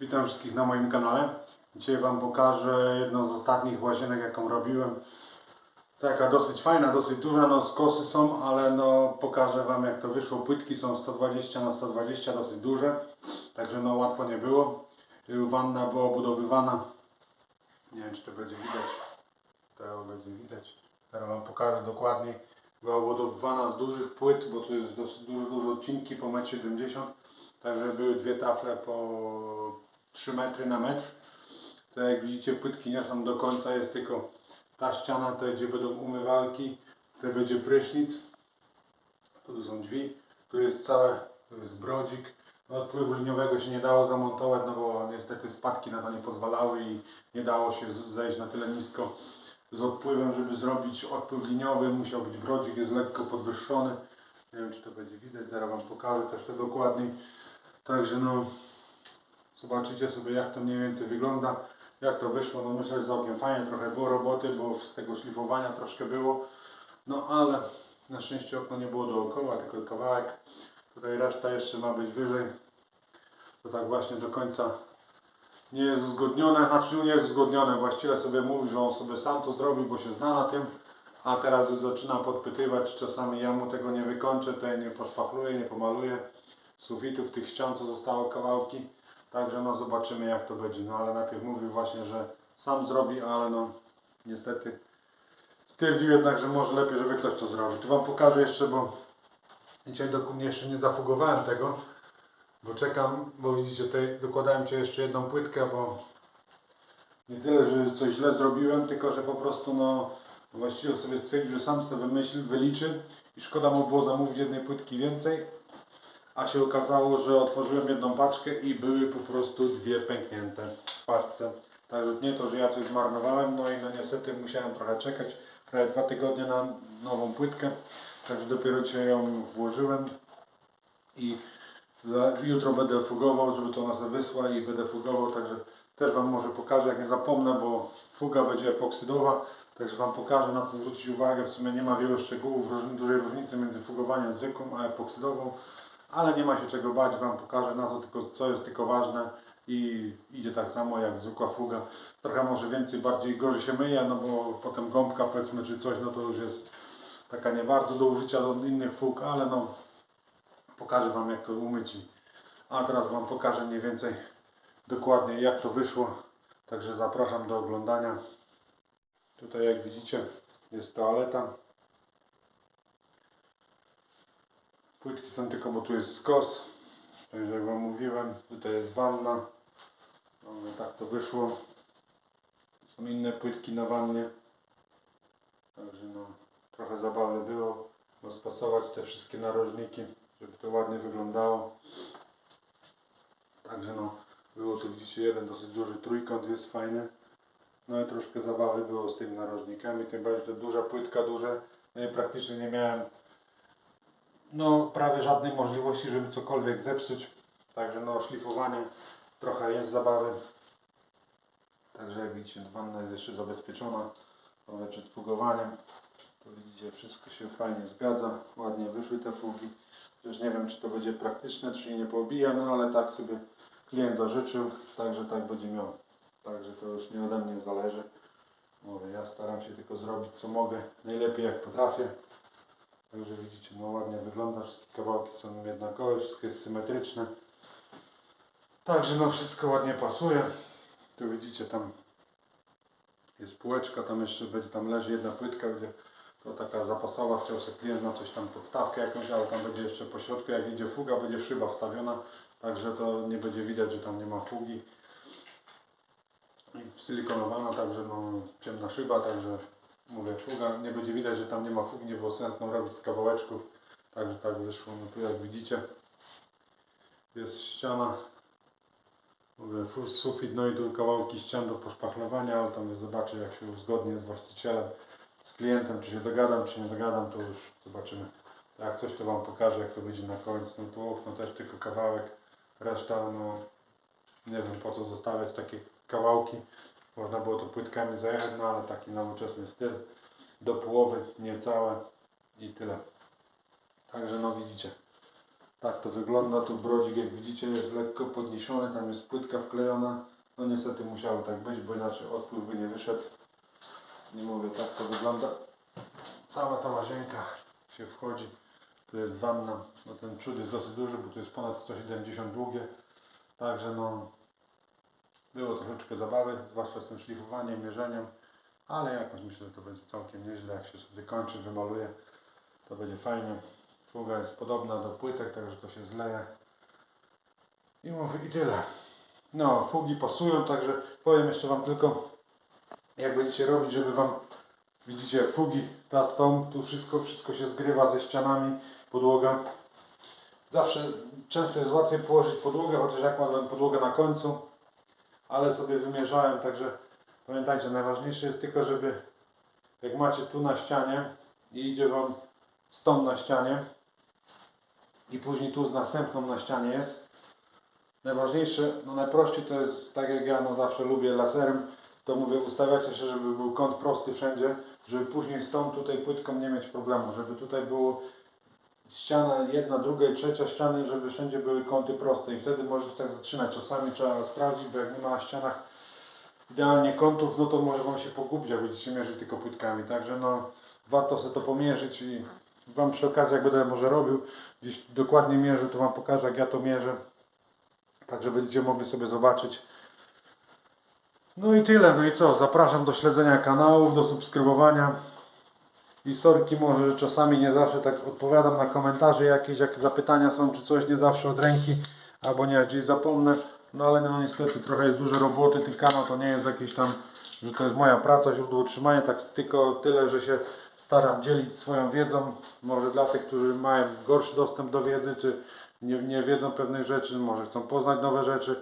Witam wszystkich na moim kanale. Dzisiaj Wam pokażę jedną z ostatnich łazienek, jaką robiłem. Taka dosyć fajna, dosyć duża, no skosy są, ale no pokażę Wam jak to wyszło. Płytki są 120 na 120 dosyć duże, także no łatwo nie było. Wanna była obudowywana. Nie wiem czy to będzie widać. To będzie widać. Teraz Wam pokażę dokładniej. Była obudowywana z dużych płyt, bo tu jest dosyć duże, duże odcinki po 1,70 m. Także były dwie tafle po 3 metry na metr. To jak widzicie płytki nie są do końca, jest tylko ta ściana, to gdzie będą umywalki, to będzie prysznic. Tu są drzwi, tu jest całe, tu jest brodzik. No, odpływu liniowego się nie dało zamontować, no bo niestety spadki na to nie pozwalały i nie dało się zejść na tyle nisko z odpływem, żeby zrobić odpływ liniowy. Musiał być brodzik, jest lekko podwyższony. Nie wiem czy to będzie widać, zaraz Wam pokażę też to dokładniej. Także no, zobaczycie sobie jak to mniej więcej wygląda, jak to wyszło. No myślę, że całkiem fajnie, trochę było roboty, bo z tego szlifowania troszkę było. No ale na szczęście okno nie było dookoła, tylko kawałek. Tutaj reszta jeszcze ma być wyżej. To tak właśnie do końca nie jest uzgodnione, znaczy nie jest uzgodnione. Właściciel sobie mówi, że on sobie sam to zrobi, bo się zna na tym. A teraz już zaczyna podpytywać, czasami ja mu tego nie wykończę, ja nie poszpachluję, nie pomaluję sufitów tych ścian, co zostało kawałki. Także no zobaczymy jak to będzie. No ale najpierw mówił właśnie, że sam zrobi, ale no niestety stwierdził jednak, że może lepiej, żeby ktoś to zrobił. Tu Wam pokażę jeszcze, bo dzisiaj dokładnie jeszcze nie zafugowałem tego, bo czekam, bo widzicie, tutaj dokładałem Ci jeszcze jedną płytkę, bo nie tyle, że coś źle zrobiłem, tylko że po prostu no właściciel sobie stwierdził, że sam sobie wymyślił, wyliczy i szkoda mu było zamówić jednej płytki więcej, a się okazało, że otworzyłem jedną paczkę i były po prostu dwie pęknięte w paczce. Także nie to, że ja coś zmarnowałem, no i no niestety musiałem trochę czekać, prawie dwa tygodnie na nową płytkę, także dopiero dzisiaj ją włożyłem i jutro będę fugował, żeby to ona sobie wysła i będę fugował, także też Wam może pokażę, jak nie zapomnę, bo fuga będzie epoksydowa, także Wam pokażę na co zwrócić uwagę, w sumie nie ma wielu szczegółów, dużej różnicy między fugowaniem zwykłym a epoksydową, ale nie ma się czego bać, Wam pokażę na co, tylko, co jest tylko ważne i idzie tak samo jak zwykła fuga. Trochę może więcej, bardziej gorzej się myje, no bo potem gąbka powiedzmy czy coś, no to już jest taka nie bardzo do użycia do innych fug, ale no pokażę Wam jak to umyć. A teraz Wam pokażę mniej więcej dokładnie jak to wyszło. Także zapraszam do oglądania. Tutaj jak widzicie jest toaleta. Płytki są tylko, bo tu jest skos. Także jak Wam mówiłem, tutaj jest wanna. No, no, tak to wyszło. Są inne płytki na wannie. Także no, trochę zabawy było. Rozpasować te wszystkie narożniki, żeby to ładnie wyglądało. Także no, było tu widzicie jeden dosyć duży trójkąt, jest fajny. No i troszkę zabawy było z tymi narożnikami, tym bardziej, że duża płytka, duże. No i praktycznie nie miałem no prawie żadnej możliwości, żeby cokolwiek zepsuć. Także no szlifowanie trochę jest zabawy. Także jak widzicie, wanna jest jeszcze zabezpieczona ale przed fugowaniem. To widzicie, wszystko się fajnie zgadza. Ładnie wyszły te fugi. Już nie wiem, czy to będzie praktyczne, czy nie pobija, no ale tak sobie klient zażyczył, także tak będzie miał. Także to już nie ode mnie zależy. Mówię, ja staram się tylko zrobić co mogę, najlepiej jak potrafię. Także widzicie, no ładnie wygląda, wszystkie kawałki są jednakowe, wszystko jest symetryczne. Także no wszystko ładnie pasuje. Tu widzicie tam jest półeczka, tam jeszcze będzie, tam leży jedna płytka, będzie to taka zapasowa, chciał sobie klient na coś tam podstawkę jakąś, ale tam będzie jeszcze po środku, jak idzie fuga, będzie szyba wstawiona, także to nie będzie widać, że tam nie ma fugi. I Sylikonowana, także no, ciemna szyba, także mówię, fuga, nie będzie widać, że tam nie ma fugi, nie było sensu robić z kawałeczków, także tak wyszło, no tu jak widzicie jest ściana, mówię, sufit, no i tu kawałki ścian do poszpachlowania, ale tam zobaczę jak się uzgodnię z właścicielem, z klientem, czy się dogadam, czy nie dogadam, to już zobaczymy. Jak coś to Wam pokażę, jak to będzie na końcu. No tu okno też tylko kawałek, reszta no nie wiem po co zostawiać takie kawałki. Można było to płytkami zajechać, no ale taki nowoczesny styl. Do połowy, niecałe i tyle. Także no widzicie. Tak to wygląda, tu brodzik jak widzicie jest lekko podniesiony, tam jest płytka wklejona. No niestety musiało tak być, bo inaczej odpływ by nie wyszedł. Nie mówię, tak to wygląda. Cała ta łazienka się wchodzi. Tu jest wanna, no ten przód jest dosyć duży, bo tu jest ponad 170 długie. Także no było troszeczkę zabawy, zwłaszcza z tym szlifowaniem, mierzeniem, ale jakoś myślę, że to będzie całkiem nieźle, jak się wykończy, wymaluje, to będzie fajnie. Fuga jest podobna do płytek, także to się zleje. I mówię, i tyle. No, fugi pasują, także powiem jeszcze Wam tylko, jak będziecie robić, żeby Wam, widzicie, fugi, ta z tą, tu wszystko, wszystko się zgrywa ze ścianami, podłoga. Zawsze, często jest łatwiej położyć podłogę, chociaż jak mam podłogę na końcu, ale sobie wymierzałem, także pamiętajcie, najważniejsze jest tylko, żeby jak macie tu na ścianie i idzie Wam stąd na ścianie i później tu z następną na ścianie jest, najważniejsze, no najprościej to jest, tak jak ja no zawsze lubię laserem, to mówię, ustawiacie się, żeby był kąt prosty wszędzie, żeby później z tą tutaj płytką nie mieć problemu, żeby tutaj było ściana jedna, druga i trzecia ściany, żeby wszędzie były kąty proste i wtedy możecie tak zaczynać. Czasami trzeba sprawdzić, bo jak nie ma na ścianach idealnie kątów, no to może Wam się pogubić, jak będziecie mierzyć tylko płytkami. Także no, warto sobie to pomierzyć i Wam przy okazji, jak będę może robił, gdzieś dokładnie mierzę, to Wam pokażę, jak ja to mierzę. Także będziecie mogli sobie zobaczyć. No i tyle, no i co? Zapraszam do śledzenia kanałów, do subskrybowania. I sorki może, że czasami nie zawsze tak odpowiadam na komentarze jakieś, jak zapytania są, czy coś nie zawsze od ręki, albo nie, gdzieś zapomnę. No ale no niestety trochę jest dużo roboty, ten kanał to nie jest jakieś tam, że to jest moja praca, źródło utrzymania, tak tylko tyle, że się staram dzielić swoją wiedzą. Może dla tych, którzy mają gorszy dostęp do wiedzy, czy nie, nie wiedzą pewnych rzeczy, może chcą poznać nowe rzeczy.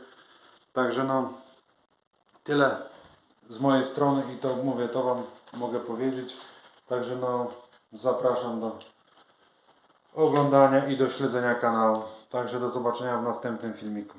Także no, tyle z mojej strony i to mówię, to Wam mogę powiedzieć. Także no, zapraszam do oglądania i do śledzenia kanału. Także do zobaczenia w następnym filmiku.